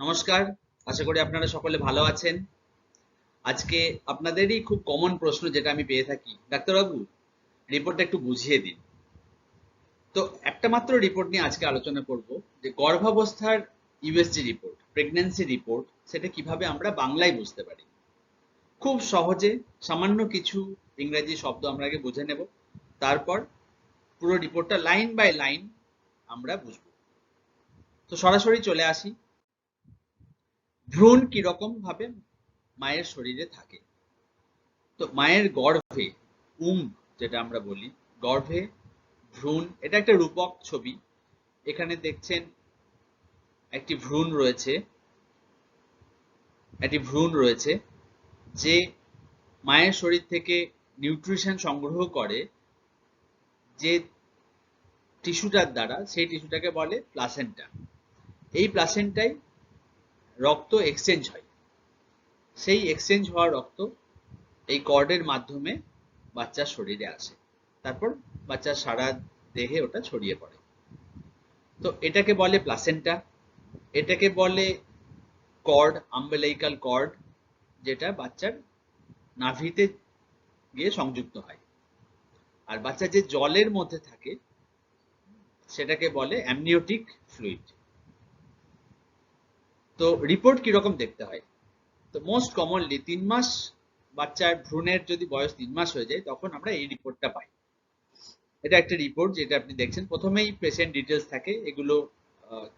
নমস্কার, আশা করি আপনারা সকলে ভালো আছেন। আজকে আপনাদেরই খুব কমন প্রশ্ন যেটা আমি পেয়ে থাকি। ডাক্তারবাবু রিপোর্টটা একটু বুঝিয়ে দিন। তো একটা মাত্র রিপোর্ট নিয়ে আজকে আলোচনা করব, যে গর্ভাবস্থার ইউএসজি রিপোর্ট প্রেগন্যান্সি রিপোর্ট সেটা কীভাবে আমরা বাংলায় বুঝতে পারি। খুব সহজে সামান্য কিছু ইংরেজি শব্দ আমরা আগে বুঝে নেব, তারপর পুরো রিপোর্টটা লাইন বাই লাইন আমরা বুঝব। তো সরাসরি চলে আসি। ভ্রূণ কীরকম ভাবে মায়ের শরীরে থাকে? তো মায়ের গর্ভে উম যেটা আমরা বলি, গর্ভে ভ্রূণ, এটা একটা রূপক ছবি। এখানে দেখছেন একটি ভ্রূণ রয়েছে, একটি ভ্রূণ রয়েছে যে মায়ের শরীর থেকে নিউট্রিশন সংগ্রহ করে যে টিস্যুটার দ্বারা, সেই টিস্যুটাকে বলে প্লাসেন্টা। এই প্লাসেন্টাই রক্ত এক্সচেঞ্জ হয়। সেই এক্সচেঞ্জ হওয়া রক্ত এই কর্ডের মাধ্যমে বাচ্চার শরীরে আসে। তারপর বাচ্চার সারা দেহে ওটা ছড়িয়ে পড়ে। তো এটাকে বলে প্লাসেন্টা এটাকে বলে কর্ড আম্বেলাইকাল কর্ড যেটা বাচ্চার নাভিতে গিয়ে সংযুক্ত হয়। আর বাচ্চা যে জলের মধ্যে থাকে, সেটাকে বলে অ্যামনিওটিক ফ্লুইড তো রিপোর্ট কীরকম দেখতে হয়? তো মোস্ট কমনলি তিন মাস বাচ্চার ভ্রূণের যদি বয়স তিন মাস হয়ে যায়, তখন আমরা এই রিপোর্টটা পাই। এটা একটা রিপোর্ট যেটা আপনি দেখছেন। প্রথমেই পেশেন্ট ডিটেলস থাকে, এগুলো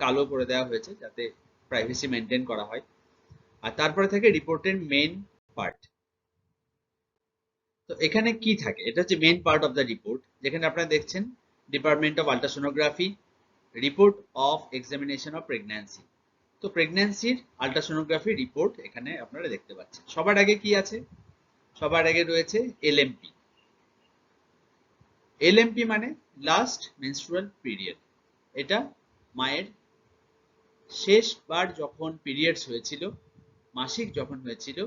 কালো করে দেওয়া হয়েছে যাতে প্রাইভেসি মেনটেন করা হয়। আর তারপরে থাকে রিপোর্টের মেন পার্ট তো এখানে কি থাকে? এটা হচ্ছে main part of the report যেখানে আপনারা দেখছেন department of ultrasonography report of examination of pregnancy তো প্রেগন্যান্সির আল্ট্রাসোনোগ্রাফি রিপোর্ট এখানে আপনারা দেখতে পাচ্ছেন। সবার আগে কি আছে? সবার আগে রয়েছে এলএমপি এলএমপি মানে লাস্ট মেনস্ট্রুয়াল পিরিয়ড এটা মায়ের শেষবার যখন পিরিয়ডস হয়েছিল, মাসিক যখন হয়েছিল,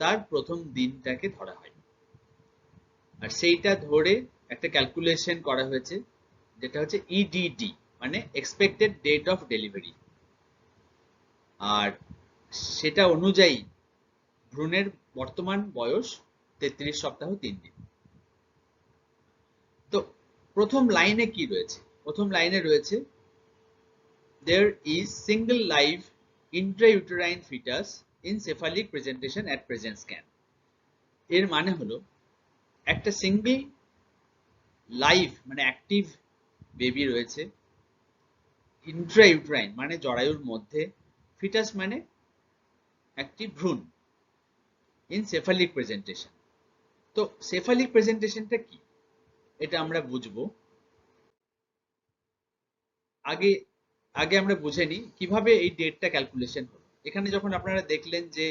তার প্রথম দিনটাকে ধরা হয়। আর সেইটা ধরে একটা ক্যালকুলেশন করা হয়েছে, যেটা হচ্ছে ইডিডি মানে এক্সপেক্টেড ডেট অফ ডেলিভারি আর সেটা অনুযায়ী ভ্রূণের বর্তমান বয়স তেত্রিশ সপ্তাহ তিন দিন। তো প্রথম লাইনে কি রয়েছে? প্রথম লাইনে রয়েছে there is single live intrauterine foetus in cephalic presentation at present scan এর মানে হলো, একটা সিঙ্গল লাইভ মানে অ্যাক্টিভ বেবি রয়েছে ইন্ট্রাইউটেরাইন মানে জরায়ুর মধ্যে ফিটাস মানে একটি ভ্রূণ ইন সেফালিক প্রেজেন্টেশন তো সেফালিক প্রেজেন্টেশনটা কি? এটা আমরা বুঝব। আগে আগে আমরা বুঝে নিই কীভাবে এই ডেটটা ক্যালকুলেশন হলো। এখানে যখন আপনারা দেখলেন যে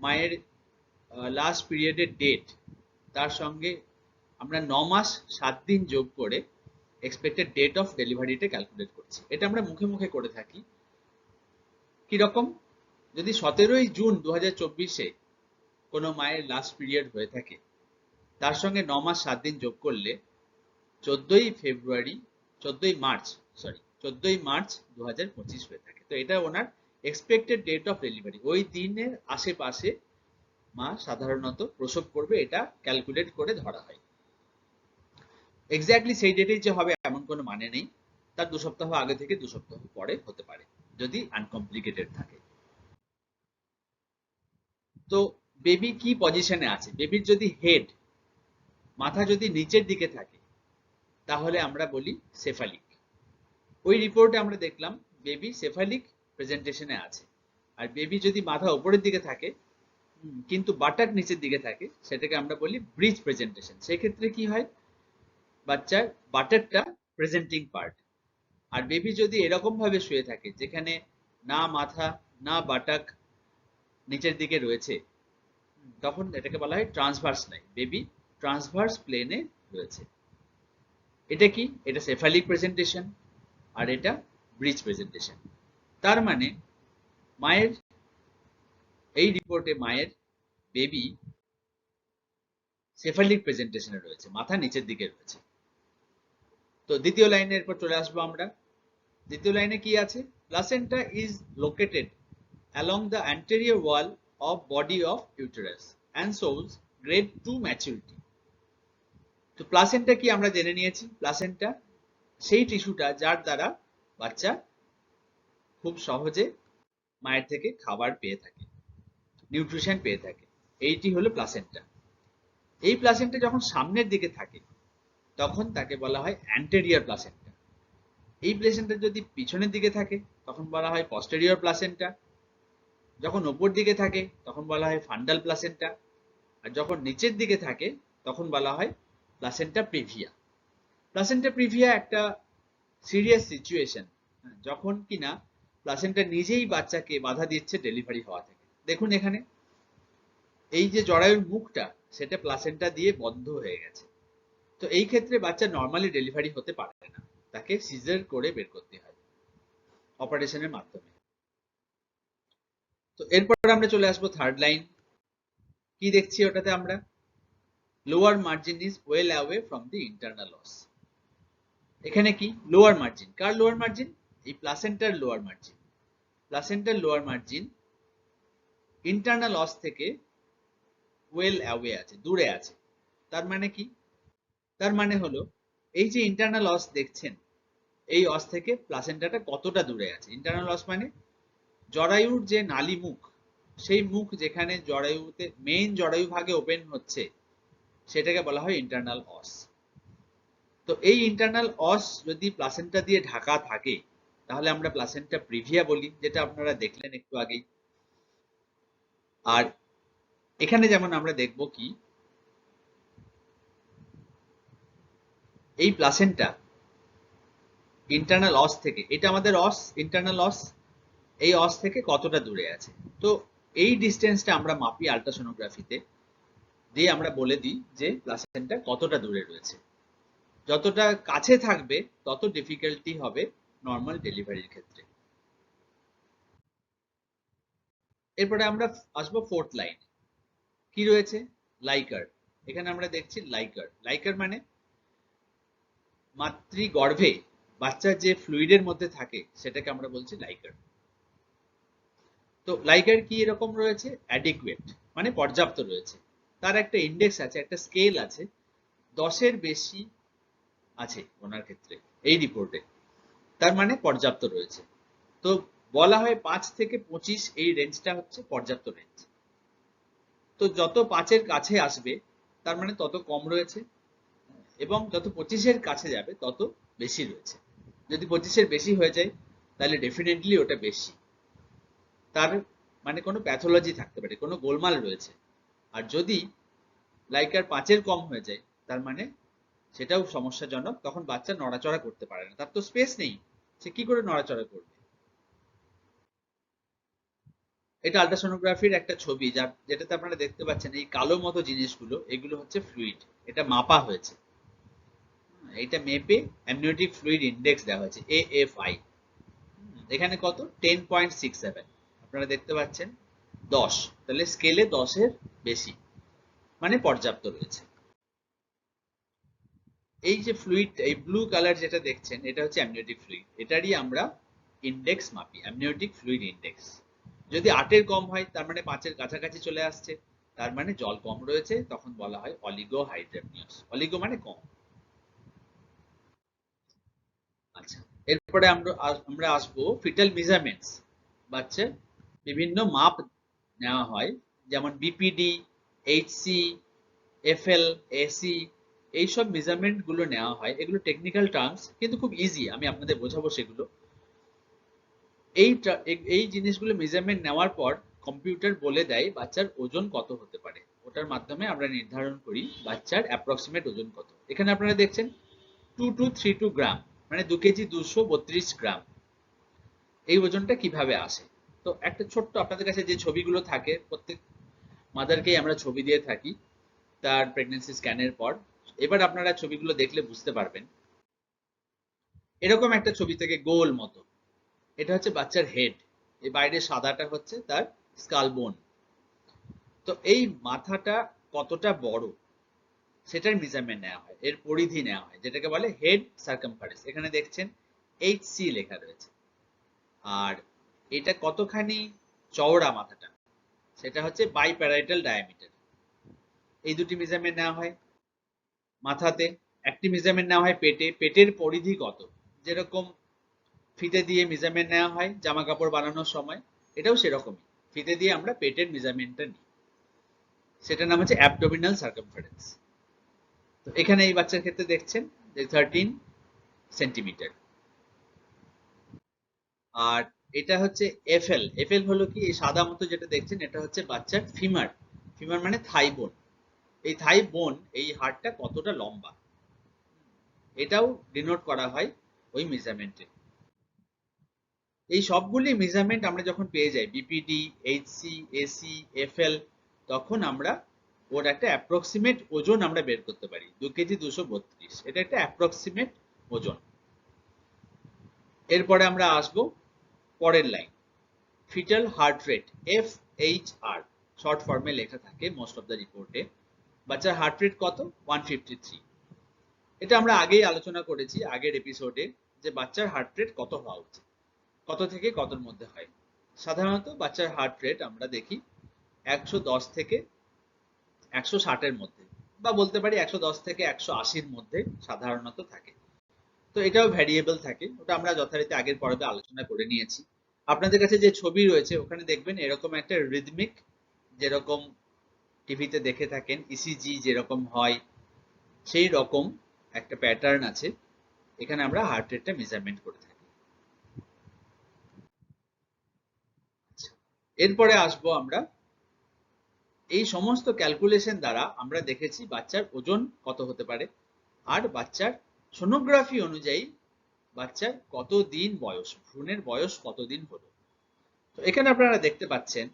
মায়ের লাস্ট পিরিয়ডের ডেট তার সঙ্গে আমরা ন মাস সাত দিন যোগ করে এক্সপেক্টেড ডেট অফ ডেলিভারিটা ক্যালকুলেট করছি। এটা আমরা মুখে মুখে করে থাকি। কীরকম? যদি সতেরোই জুন দু হাজার চব্বিশে কোনো মায়ের লাস্ট পিরিয়ড হয়ে থাকে, তার সঙ্গে ন মাস সাত দিন যোগ করলে চোদ্দই ফেব্রুয়ারি, চোদ্দই মার্চ সরি চোদ্দই মার্চ দু হাজার পঁচিশ হয়ে থাকে। তো এটা ওনার এক্সপেক্টেড ডেট অফ ডেলিভারি ওই দিনের আশেপাশে মা সাধারণত প্রসব করবে, এটা ক্যালকুলেট করে ধরা হয়। এক্স্যাক্টলি সেই ডেটেই যে হবে, এমন কোনো মানে নেই। তার দু সপ্তাহ আগে থেকে দু সপ্তাহ পরে হতে পারে। যদি আনকমপ্লিকেটেড থাকে। তো বেবি কি পজিশনে আছে? বেবির যদি হেড মাথা যদি নিচের দিকে থাকে, তাহলে আমরা বলি সেফালিক ওই রিপোর্টে আমরা দেখলাম বেবি সেফালিক প্রেজেন্টেশনে আছে। আর বেবি যদি মাথা উপরের দিকে থাকে কিন্তু বাটার নিচের দিকে থাকে, সেটাকে আমরা বলি ব্রিজ প্রেজেন্টেশন সেক্ষেত্রে কি হয়? বাচ্চার বাটাকটা প্রেজেন্টিং পার্ট আর বেবি যদি এরকম ভাবে শুয়ে থাকে, যেখানে না মাথা, না বাটাক নিচের দিকে রয়েছে, তখন এটাকে বলা হয় ট্রান্সভার্স লাইন বেবি ট্রান্সভার্স প্লেনে রয়েছে। এটা কি? এটা সেফালিক প্রেজেন্টেশন আর এটা ব্রিজ প্রেজেন্টেশন তার মানে মায়ের, এই রিপোর্টে মায়ের বেবি সেফালিক প্রেজেন্টেশনে রয়েছে, মাথা নিচের দিকে রয়েছে। তো দ্বিতীয় লাইনের পর চলে আসব আমরা। দ্বিতীয় লাইনে কি আছে? Placenta is located along the anterior wall of body of uterus and shows grade 2 maturity. তো প্লাসেন্টা কি আমরা জেনে নিয়েছি? প্লাসেন্টা সেই টিস্যুটা যার দ্বারা বাচ্চা খুব সহজে মায়ের থেকে খাবার পেয়ে থাকে নিউট্রিশন পেয়ে থাকে। এইটি হলো প্লাসেন্টা এই প্লাসেন্টা যখন সামনের দিকে থাকে, তখন তাকে বলা হয় অ্যান্টেরিয়র প্লাসেন্টা এই প্লাসেন্টা যদি পিছনের দিকে থাকে, তখন বলা হয় পস্টেরিয়র প্লাসেন্টা যখন ওপর দিকে থাকে, তখন বলা হয় ফান্ডাল প্লাসেন্টা আর যখন নিচের দিকে থাকে, তখন বলা হয় প্লাসেন্টা প্রিভিয়া প্লাসেন্টা প্রিভিয়া একটা সিরিয়াস সিচুয়েশন যখন কিনা প্লাসেন্টা নিজেই বাচ্চাকে বাধা দিচ্ছে ডেলিভারি হওয়া থেকে। দেখুন এখানে, এই যে জরায়ুর মুখটা, সেটা প্লাসেন্টা দিয়ে বন্ধ হয়ে গেছে। তো এই ক্ষেত্রে বাচ্চা নর্মালি ডেলিভারি হতে পারে না। তাকে সিজার করে বের করতে হয়। অপারেশনের মাধ্যমে। তো এরপর আমরা চলে আসব থার্ড লাইন কি দেখছি ওটাতে আমরা? Lower margin is well away from the internal os এখানে কি? লোয়ার মার্জিন কার লোয়ার মার্জিন এই প্লাসেন্টার লোয়ার মার্জিন প্লাসেন্টার লোয়ার মার্জিন ইন্টারনাল লস থেকে ওয়েল অ্যাওয়ে আছে, দূরে আছে। তার মানে কি? তার মানে হলো, এই যে ইন্টারনাল লস দেখছেন এই অস থেকে প্লাসেন্টাটা কতটা দূরে আছে? ইন্টারনাল অস মানে জরায়ুর যে নালী মুখ, সেই মুখ যেখানে জরায়ুতে মেইন জরায়ু ভাগে ওপেন হচ্ছে, সেটাকে বলা হয় ইন্টারনাল অস। তো এই ইন্টারনাল অস যদি প্লাসেন্টা দিয়ে ঢাকা থাকে, তাহলে আমরা প্লাসেন্টা প্রিভিয়া বলি, যেটা আপনারা দেখলেন একটু আগেই। আর এখানে যেমন আমরা দেখব কি, এই প্লাসেন্টা ইন্টারনাল অস থেকে, এটা আমাদের অস ইন্টারনাল অস এই অস থেকে কতটা দূরে আছে? তো এই ডিস্টেন্সটা আমরা মাপি আলট্রাসোনোগ্রাফিতে দিয়ে আমরা বলে দিই যে প্লাসেন্টা কতটা দূরে রয়েছে। যতটা কাছে থাকবে, তত ডিফিকাল্টি হবে নর্মাল ডেলিভারির ক্ষেত্রে। এরপরে আমরা আসব ফোর্থ লাইন কি রয়েছে? লাইকার এখানে আমরা দেখছি লাইকার লাইকার মানে মাতৃ বাচ্চার যে ফ্লুইডের মধ্যে থাকে, সেটাকে আমরা বলছি লাইকার তো লাইকার কি এরকম রয়েছে? অ্যাডিকুয়েট মানে পর্যাপ্ত রয়েছে। তার একটা ইন্ডেক্স আছে, একটা স্কেল আছে। দশের বেশি আছে ওনার ক্ষেত্রে, এই রিপোর্টে তার মানে পর্যাপ্ত রয়েছে। তো বলা হয় পাঁচ থেকে পঁচিশ এই রেঞ্জটা হচ্ছে পর্যাপ্ত রেঞ্জ তো যত পাঁচের কাছে আসবে, তার মানে তত কম রয়েছে। এবং যত পঁচিশের কাছে যাবে, তত বেশি রয়েছে। যদি পঁচিশের বেশি হয়ে যায়, তাহলে ডেফিনেটলি ওটা বেশি। তার মানে কোনো প্যাথোলজি থাকতে পারে, কোনো গোলমাল রয়েছে। আর যদি লাইকার পাঁচের কম হয়ে যায়, তার মানে সেটাও সমস্যাজনক, তখন বাচ্চা নড়াচড়া করতে পারে না। তার তো স্পেস নেই, সে কি করে নড়াচড়া করবে? এটা আলট্রাসোনোগ্রাফির একটা ছবি যা যেটাতে আপনারা দেখতে পাচ্ছেন, এই কালো মতো জিনিসগুলো, এগুলো হচ্ছে ফ্লুইড এটা মাপা হয়েছে। এটা মেপে অ্যামনিওটিক ফ্লুইড ইন্ডেক্স দেওয়া হয়েছে এএফআই এখানে কত? টেন পয়েন্ট সিক্স সেভেন আপনারা দেখতে পাচ্ছেন, দশ। তাহলে স্কেলে দশের বেশি মানে পর্যাপ্ত রয়েছে। এই যে ফ্লুইড এই ব্লু কালার যেটা দেখছেন, এটা হচ্ছে অ্যামনিওটিক ফ্লুইড এটারই আমরা ইন্ডেক্স মাপি অ্যামনিওটিক ফ্লুইড ইন্ডেক্স যদি আটের কম হয়, তার মানে পাঁচের কাছাকাছি চলে আসছে, তার মানে জল কম রয়েছে, তখন বলা হয় অলিগো হাইড্রামনিয়াস অলিগো মানে কম। আচ্ছা এরপরে আমরা আমরা আসব ফিটাল মেজারমেন্টস বাচ্চার বিভিন্ন মাপ নেওয়া হয়, যেমন বিপিডি এইচসি এফএল এসি এইসব মেজারমেন্টগুলো নেওয়া হয়। এগুলো টেকনিক্যাল টার্মস কিন্তু খুব ইজি আমি আপনাদের বোঝাবো সেগুলো। এই এই জিনিসগুলো মেজারমেন্ট নেওয়ার পর কম্পিউটার বলে দেয় বাচ্চার ওজন কত হতে পারে। ওটার মাধ্যমে আমরা নির্ধারণ করি বাচ্চার অ্যাপ্রক্সিমেট ওজন কত। এখানে আপনারা দেখছেন two two three two gram মানে দু কেজি দুশো বত্রিশ গ্রাম। এই ওজনটা কীভাবে আসে? তো একটা ছোট্ট আপনাদের কাছে যে ছবিগুলো থাকে, প্রত্যেক মাদারকেই আমরা ছবি দিয়ে থাকি তার প্রেগনেন্সি স্ক্যানের পর। এবার আপনারা ছবিগুলো দেখলে বুঝতে পারবেন। এরকম একটা ছবি থেকে গোল মতো। এটা হচ্ছে বাচ্চার হেড এই বাইরে সাদাটা হচ্ছে তার স্কাল বোন তো এই মাথাটা কতটা বড়? সেটার মেজারমেন্ট নেওয়া হয়, এর পরিধি নেওয়া হয়, যেটাকে বলে হেড সার্কামফারেন্স এখানে দেখছেন এইচ সি লেখা রয়েছে। আর এটা কতখানি চওড়া মাথাটা? সেটা হচ্ছে বাই প্যারাইটাল ডায়ামিটার এই দুটি মেজারমেন্ট নেওয়া হয়। মাথাতে একটি মেজারমেন্ট নেওয়া হয় পেটে। পেটের পরিধি কত? যেরকম ফিতে দিয়ে মেজারমেন্ট নেওয়া হয় জামা কাপড় বানানোর সময়, এটাও সেরকমই। ফিতে দিয়ে আমরা পেটের মেজারমেন্টটা নিই। সেটার নাম হচ্ছে অ্যাবডোমিনাল সার্কামফারেন্স তো এখানে এই বাচ্চার ক্ষেত্রে দেখছেন যে থার্টিন সেন্টিমিটার আর এটা হচ্ছে এফএল এফএল হলো কি? এই সাদা মতো যেটা দেখছেন, এটা হচ্ছে বাচ্চার ফিমার ফিমার মানে থাই বোন এই থাই বোন এই হাড়টা কতটা লম্বা? এটাও ডিনোট করা হয় ওই মেজারমেন্টে এই সবগুলি মেজারমেন্ট আমরা যখন পেয়ে যাই বিপিডি এইচসি এসি এফএল তখন আমরা ওর একটা অ্যাপ্রক্সিমেট ওজন আমরা বের করতে পারি, দু কেজি দুশো বত্রিশ। এটা একটা অ্যাপ্রক্সিমেট ওজন। এরপরে আমরা আসব পরের line fetal heart rate F H R short ফর্মে লেখা থাকে মোস্ট অফ দ্য রিপোর্টে বাচ্চার হার্ট রেট কত? ওয়ান ফিফটি থ্রি এটা আমরা আগেই আলোচনা করেছি, আগের এপিসোডে যে বাচ্চার হার্ট রেট কত হওয়া উচিত। কত থেকে কতর মধ্যে হয়? সাধারণত বাচ্চার হার্ট রেট আমরা দেখি একশো দশ থেকে একশো ষাটের মধ্যে বা বলতে পারি একশো দশ থেকে একশো আশির মধ্যে সাধারণত থাকে। তো এটাও ভ্যারিয়েবল থাকে ওটা আমরা যথারীতি আগের পর্বে আলোচনা করে নিয়েছি। আপনাদের কাছে যে ছবি রয়েছে ওখানে দেখবেন এরকম একটা রিদমিক যেরকম টিভিতে দেখে থাকেন ইসিজি যেরকম হয় সেই রকম একটা প্যাটার্ন আছে। এখানে আমরা হার্ট রেটটা মেজারমেন্ট করে থাকি। আচ্ছা, এরপরে আসব আমরা এই সমস্ত ক্যালকুলেশন দ্বারা আমরা দেখেছি বাচ্চার ওজন কত হতে পারে আর বাচ্চার সোনোগ্রাফি অনুযায়ী বাচ্চার কতদিন বয়স, ভ্রূণের বয়স কতদিন হলো? তো এখানে আপনারা দেখতে পাচ্ছেন,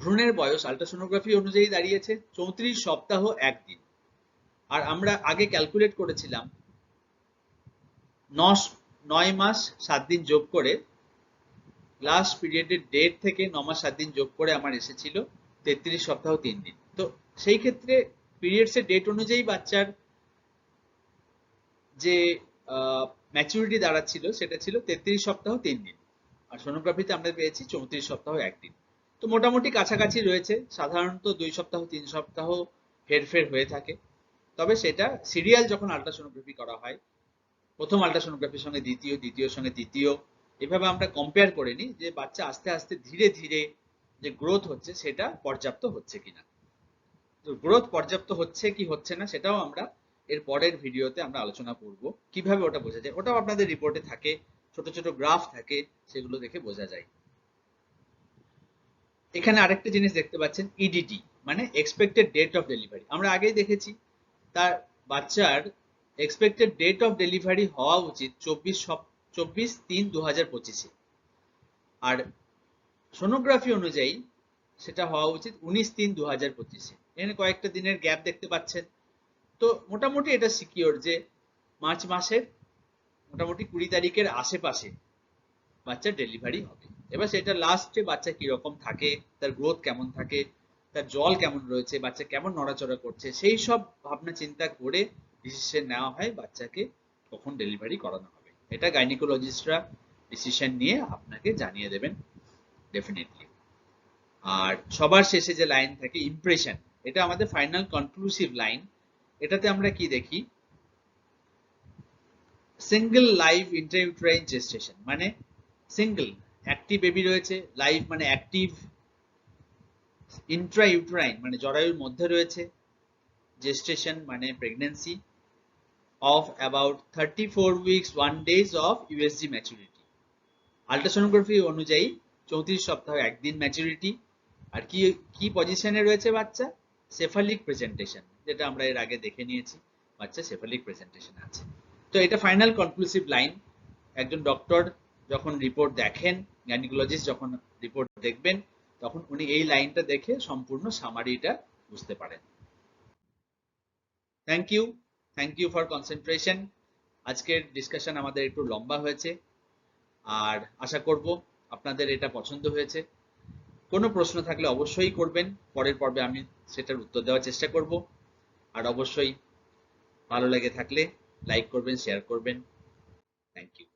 ভ্রূণের বয়স আলট্রাসোনোগ্রাফি অনুযায়ী দাঁড়িয়েছে চৌত্রিশ সপ্তাহ একদিন। আর আমরা আগে ক্যালকুলেট করেছিলাম নয় মাস সাত দিন যোগ করে লাস্ট পিরিয়ডের ডেট থেকে ন মাস সাত দিন যোগ করে আমার এসেছিল তেত্রিশ সপ্তাহ তিন দিন। তো সেই ক্ষেত্রে পিরিয়ডস এর ডেট অনুযায়ী বাচ্চার যে ম্যাচুরিটি দাঁড়াচ্ছিল, সেটা ছিল তেত্রিশ সপ্তাহ তিন দিন। আর সোনোগ্রাফিতে আমরা পেয়েছি চৌত্রিশ সপ্তাহ একদিন তো মোটামুটি কাছাকাছি রয়েছে। সাধারণত দুই সপ্তাহ, তিন সপ্তাহ হেরফের হয়ে থাকে। তবে সেটা সিরিয়াল যখন আলট্রাসোনোগ্রাফি করা হয়, প্রথম আলট্রাসোনোগ্রাফির সঙ্গে দ্বিতীয় দ্বিতীয় সঙ্গে তৃতীয়, এভাবে আমরা কম্পেয়ার করে নিই যে বাচ্চা আস্তে আস্তে ধীরে ধীরে যে গ্রোথ হচ্ছে সেটা পর্যাপ্ত হচ্ছে কিনা। তো গ্রোথ পর্যাপ্ত হচ্ছে কি হচ্ছে না সেটাও আমরা এর পরের ভিডিওতে আমরা আলোচনা করব। কীভাবে ওটা বোঝা যায়? ওটাও আপনাদের রিপোর্টে থাকে, ছোট ছোট গ্রাফ থাকে, সেগুলো দেখে বোঝা যায়। এখানে আরেকটা জিনিস দেখতে পাচ্ছেন ইডিটি মানে এক্সপেক্টেড ডেট অফ ডেলিভারি আমরা আগেই দেখেছি, তার বাচ্চার এক্সপেক্টেড ডেট অফ ডেলিভারি হওয়া উচিত চব্বিশ চব্বিশ তিন দু হাজার পঁচিশে। আর সোনোগ্রাফি অনুযায়ী সেটা হওয়া উচিত উনিশ তিন দু হাজার পঁচিশে। এখানে কয়েকটা দিনের গ্যাপ দেখতে পাচ্ছেন। তো মোটামুটি এটা সিকিওর যে মার্চ মাসের মোটামুটি কুড়ি তারিখের আশেপাশে বাচ্চার ডেলিভারি হবে। এবার সেটা লাস্টে বাচ্চা কীরকম থাকে, তার গ্রোথ কেমন থাকে, তার জল কেমন রয়েছে, বাচ্চা কেমন নড়াচড়া করছে, সেই সব ভাবনা চিন্তা করে ডিসিশন নেওয়া হয়, বাচ্চাকে কখন ডেলিভারি করানো হবে। এটা গাইনিকোলজিস্টরা ডিসিশন নিয়ে আপনাকে জানিয়ে দেবেন। ডেফিনেটলি আর সবার শেষে যে লাইন থাকে ইমপ্রেশন এটা আমাদের ফাইনাল কনক্লুসিভ লাইন এটাতে আমরা কি দেখি? সিঙ্গেল লাইভ ইন্টারইউট্রাইন জেস্টেশন মানে সিঙ্গেল একটি বেবি রয়েছে লাইভ মানে অ্যাক্টিভ ইন্ট্রাইউট্রাইন মানে জরায়ুর মধ্যে রয়েছে জেস্টেশন মানে pregnancy of about thirty four weeks one days of USG maturity ultrasonography অনুযায়ী চৌত্রিশ সপ্তাহ, একদিন ম্যাচুরিটি আর কি কি পজিশনে রয়েছে বাচ্চা? সেফালিক প্রেজেন্টেশন যেটা আমরা এর আগে দেখে নিয়েছি। বাচ্চা সেফালিক প্রেজেন্টেশন আছে। তো এটা ফাইনাল কনক্লুসিভ লাইন একজন ডক্টর যখন রিপোর্ট দেখেন গ্যানিকোলজিস্ট যখন রিপোর্ট দেখবেন, তখন উনি এই লাইনটা দেখে সম্পূর্ণ সামারিটা বুঝতে পারেন। Thank you thank you for concentration আজকের ডিসকাশন আমাদের একটু লম্বা হয়েছে। আর আশা করব আপনাদের এটা পছন্দ হয়েছে। কোনো প্রশ্ন থাকলে অবশ্যই করবেন। পরের পর্বে আমি সেটার উত্তর দেওয়ার চেষ্টা করব। আর অবশ্যই ভালো লেগে থাকলে লাইক করবেন শেয়ার করবেন। Thank you